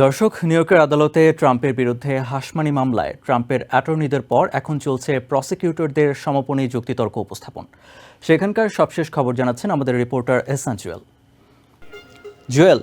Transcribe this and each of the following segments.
দর্শক, নিউ ইয়র্কের আদালতে ট্রাম্পের বিরুদ্ধে হাসমানি মামলায় ট্রাম্পের অ্যাটর্নিদের পর এখন চলছে প্রসিকিউটরদের সমাপনী যুক্তিতর্ক উপস্থাপন। সেখানকার সবশেষ খবর জানাচ্ছেন আমাদের রিপোর্টার এহসান জুয়েল। জুয়েল।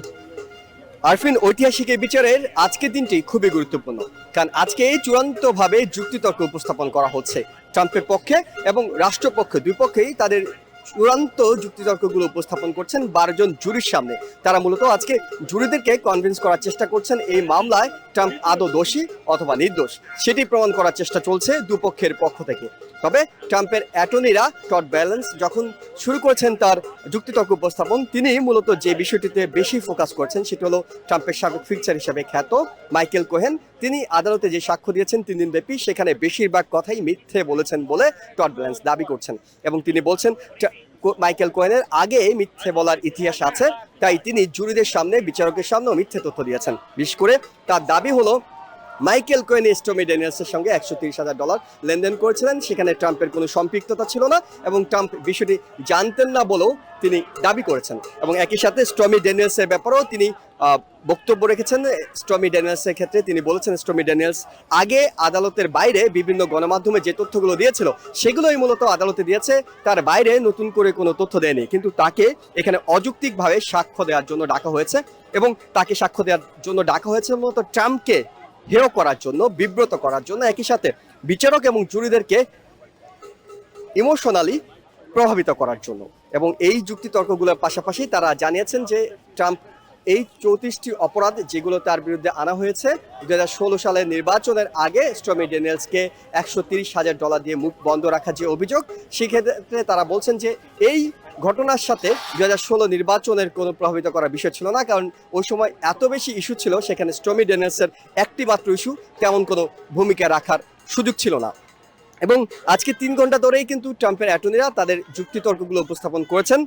আরফিন, ঐতিহাসিক এই বিচারের আজকের দিনটি খুবই গুরুত্বপূর্ণ, কারণ আজকে চূড়ান্তভাবে যুক্তিতর্ক উপস্থাপন করা হচ্ছে ট্রাম্পের পক্ষে এবং রাষ্ট্রপক্ষে দুই পক্ষেই তাদের চূড়ান্ত যুক্তিতর্কগুলো উপস্থাপন করছেন বারো জন জুরির সামনে। তারা মূলত আজকে জুরিদেরকে কনভিন্স করার চেষ্টা করছেন এই মামলায় ট্রাম্প আদৌ দোষী অথবা নির্দোষ। সেটি প্রমাণ করার চেষ্টা চলছে দুপক্ষের পক্ষ থেকে। তবে ট্রাম্পের অ্যাটর্নিরা টড ব্যালেন্স যখন শুরু করেছেন তার যুক্তিতর্ক উপস্থাপন, তিনি মূলত যে বিষয়টিতে বেশি ফোকাস করছেন সেটি হলো ট্রাম্পের সাবেক ফিক্সার হিসেবে খ্যাত মাইকেল কোহেন। তিনি আদালতে যে সাক্ষ্য দিয়েছেন তিন দিন ব্যাপী, সেখানে বেশিরভাগ কথাই মিথ্যে বলেছেন বলে টট ব্যালেন্স দাবি করছেন। এবং তিনি বলছেন মাইকেল কোহেনের আগে মিথ্যে বলার ইতিহাস আছে, তাই তিনি জুরিদের সামনে, বিচারকের সামনেও মিথ্যে তথ্য দিয়েছেন। বিশেষ করে তার দাবি হলো মাইকেল কোয়েন স্টোমি ড্যানিয়েলসের সঙ্গে একশো তিরিশ হাজার ডলার লেনদেন করেছিলেন। সেখানে ট্রাম্পের কোনো সম্পৃক্ততা ছিল না এবং ট্রাম্প বিষয়টি জানতেন না বলেও তিনি দাবি করেছেন। এবং একই সাথে স্টমি ড্যানিয়েলসের ব্যাপারেও তিনি বক্তব্য রেখেছেন। স্টমি ড্যানিয়েলসের ক্ষেত্রে তিনি বলেছেন, স্টমি ড্যানিয়েলস আগে আদালতের বাইরে বিভিন্ন গণমাধ্যমে যে তথ্যগুলো দিয়েছিল, সেগুলোই মূলত আদালতে দিয়েছে। তার বাইরে নতুন করে কোনো তথ্য দেয়নি। কিন্তু তাকে এখানে অযৌক্তিকভাবে সাক্ষ্য দেওয়ার জন্য ডাকা হয়েছে এবং তাকে সাক্ষ্য দেওয়ার জন্য ডাকা হয়েছে। মূলত ট্রাম্পকে হেয় করার জন্য, বিব্রত করার জন্য একই সাথে বিচারক এবং জুরিদেরকে ইমোশনালি প্রভাবিত করার জন্য। এবং এই যুক্তিতর্কগুলোর পাশাপাশি তারা জানিয়েছেন যে ট্রাম্প এই চৌত্রিশটি অপরাধ যেগুলো তার বিরুদ্ধে আনা হয়েছে দু হাজার ষোলো সালের নির্বাচনের আগে স্টমি ড্যানিয়েলসকে একশো তিরিশ হাজার ডলার দিয়ে মুখ বন্ধ রাখার যে অভিযোগ, সেক্ষেত্রে তারা বলছেন যে এই ঘটনার সাথে দু হাজার ষোলো নির্বাচনের কোনো প্রভাবিত করার বিষয় ছিল না, কারণ ওই সময় এত বেশি ইস্যু ছিল, সেখানে স্টমি ড্যানিয়েলসের একটি মাত্র ইস্যু তেমন কোনো ভূমিকা রাখার সুযোগ ছিল না। এবং আজকে তিন ঘণ্টা ধরেই কিন্তু ট্রাম্পের অ্যাটর্নিরা তাদের যুক্তিতর্কগুলো উপস্থাপন করেছেন।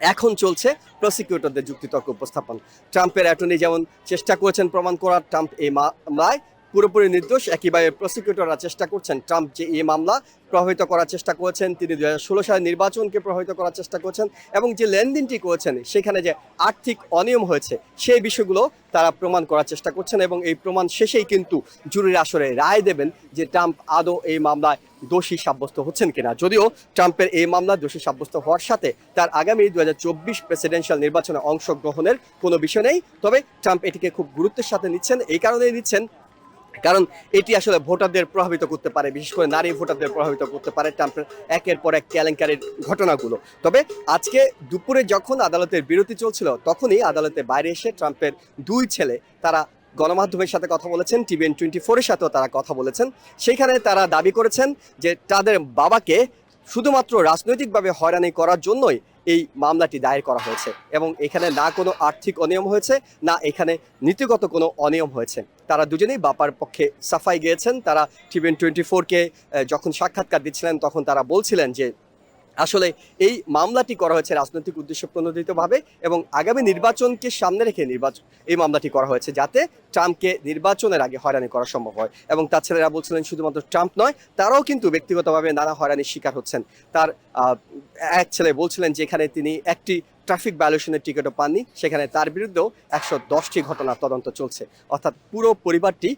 এখন চলছে প্রসিকিউটরদের যুক্তিতর্ক উপস্থাপন। ট্রাম্পের অ্যাটর্নি যেমন চেষ্টা করেছেন প্রমাণ করার, ট্রাম্প এই মামলায় পুরোপুরি নির্দোষ একইভাবে প্রসিকিউটররা চেষ্টা করছেন ট্রাম্প যে এই মামলা প্রভাবিত করার চেষ্টা করেছেন, তিনি দু হাজার ষোলো সালের নির্বাচনকে প্রভাবিত করার চেষ্টা করেছেন এবং যে লেনদেনটি করেছেন, সেখানে যে আর্থিক অনিয়ম হয়েছে, সেই বিষয়গুলো তারা প্রমাণ করার চেষ্টা করছেন এবং এই প্রমাণ শেষেই কিন্তু জুরির আসরে রায় দেবেন যে ট্রাম্প আদৌ এই মামলায় দোষী সাব্যস্ত হচ্ছেন কিনা। যদিও ট্রাম্পের এই মামলা দোষী সাব্যস্ত হওয়ার সাথে তার আগামী দু হাজার চব্বিশ প্রেসিডেন্সিয়াল নির্বাচনে অংশগ্রহণের কোনো বিষয় নেই, তবে ট্রাম্প এটিকে খুব গুরুত্বের সাথে নিচ্ছেন, এই কারণেই নিচ্ছেন কারণ এটি আসলে ভোটারদের প্রভাবিত করতে পারে, বিশেষ করে নারী ভোটারদের প্রভাবিত করতে পারে ট্রাম্পের একের পর এক কেলেঙ্কারির ঘটনাগুলো। তবে আজকে দুপুরে যখন আদালতের বিরতি চলছিল, তখনই আদালতে বাইরে এসে ট্রাম্পের দুই ছেলে, তারা গণমাধ্যমের সাথে কথা বলেছেন, টিভিএন টোয়েন্টি ফোরের সাথেও তারা কথা বলেছেন। সেখানে তারা দাবি করেছেন যে তাদের বাবাকে শুধুমাত্র রাজনৈতিকভাবে হয়রানি করার জন্যই এই মামলাটি দায়ের করা হয়েছে এবং এখানে না কোনো আর্থিক অনিয়ম হয়েছে, না এখানে নীতিগত কোনো অনিয়ম হয়েছে। তারা দুজনেই বাপার পক্ষে সাফাই গিয়েছেন। তারা টিভেন টোয়েন্টি ফোরকে যখন সাক্ষাৎকার দিচ্ছিলেন তখন তারা বলছিলেন যে আসলে এই মামলাটি করা হয়েছে রাজনৈতিক উদ্দেশ্য প্রণোদিতভাবে এবং আগামী নির্বাচনকে সামনে রেখে নির্বাচন এই মামলাটি করা হয়েছে যাতে ট্রাম্পকে নির্বাচনের আগে হয়রানি করা সম্ভব হয় এবং তার ছেলেরা বলছিলেন শুধুমাত্র ট্রাম্প নয়, তারাও কিন্তু ব্যক্তিগতভাবে নানা হয়রানির শিকার হচ্ছেন। তার এক ছেলে বলছিলেন যে এখানে তিনি একটি ট্রাফিক ভায়োলেশনের টিকিটও পাননি, সেখানে তার বিরুদ্ধেও একশো দশটি ঘটনা তদন্ত চলছে। অর্থাৎ পুরো পরিবারটি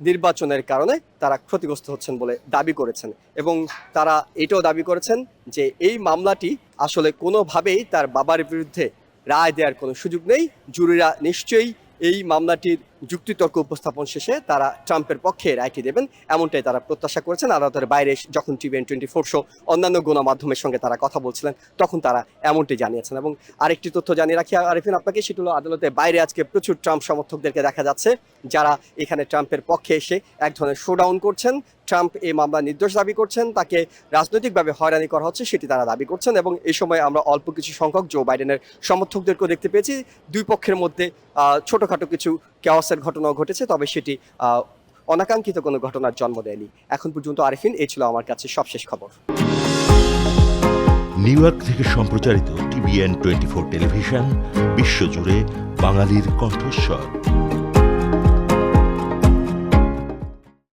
নির্বাচনের কারণে তারা ক্ষতিগ্রস্ত হচ্ছেন বলে দাবি করেছেন এবং তারা এটাও দাবি করেছেন যে এই মামলাটি আসলে কোনোভাবেই তার বাবার বিরুদ্ধে রায় দেওয়ার কোনো সুযোগ নেই। জুরিরা নিশ্চয়ই এই মামলাটির যুক্তিতর্ক উপস্থাপন শেষে তারা ট্রাম্পের পক্ষে রায়টি দেবেন, এমনটাই তারা প্রত্যাশা করেছেন। আদালতের বাইরে যখন টিভিএন টোয়েন্টি ফোর শো অন্যান্য গণমাধ্যমের সঙ্গে তারা কথা বলছিলেন, তখন তারা এমনটি জানিয়েছেন। এবং আরেকটি তথ্য জানিয়ে রাখি, আরিফিন, আপনাকে সেটি হলো আদালতের বাইরে আজকে প্রচুর ট্রাম্প সমর্থকদেরকে দেখা যাচ্ছে, যারা এখানে ট্রাম্পের পক্ষে এসে এক ধরনের শোডাউন করছেন। ট্রাম্প এই মামলা নির্দোষ দাবি করছেন, তাকে রাজনৈতিকভাবে হয়রানি করা হচ্ছে সেটি তারা দাবি করছেন এবং এই সময় আমরা অল্প কিছু সংখ্যক জো বাইডেনের সমর্থকদেরকেও দেখতে পেয়েছি। দুই পক্ষের মধ্যে ছোটখাটো কিছু কেওয়াসের ঘটনাও ঘটেছে, তবে সেটি অনাকাঙ্ক্ষিত কোনো ঘটনার জন্ম দেয়নি। এখন পর্যন্ত আরিফিন, এই ছিল আমার কাছে সবশেষ খবর। নিউ ইয়র্ক থেকে সম্প্রচারিত টিভিএন টোয়েন্টি ফোর টেলিভিশন, বিশ্বজুড়ে বাঙালির কণ্ঠস্বর।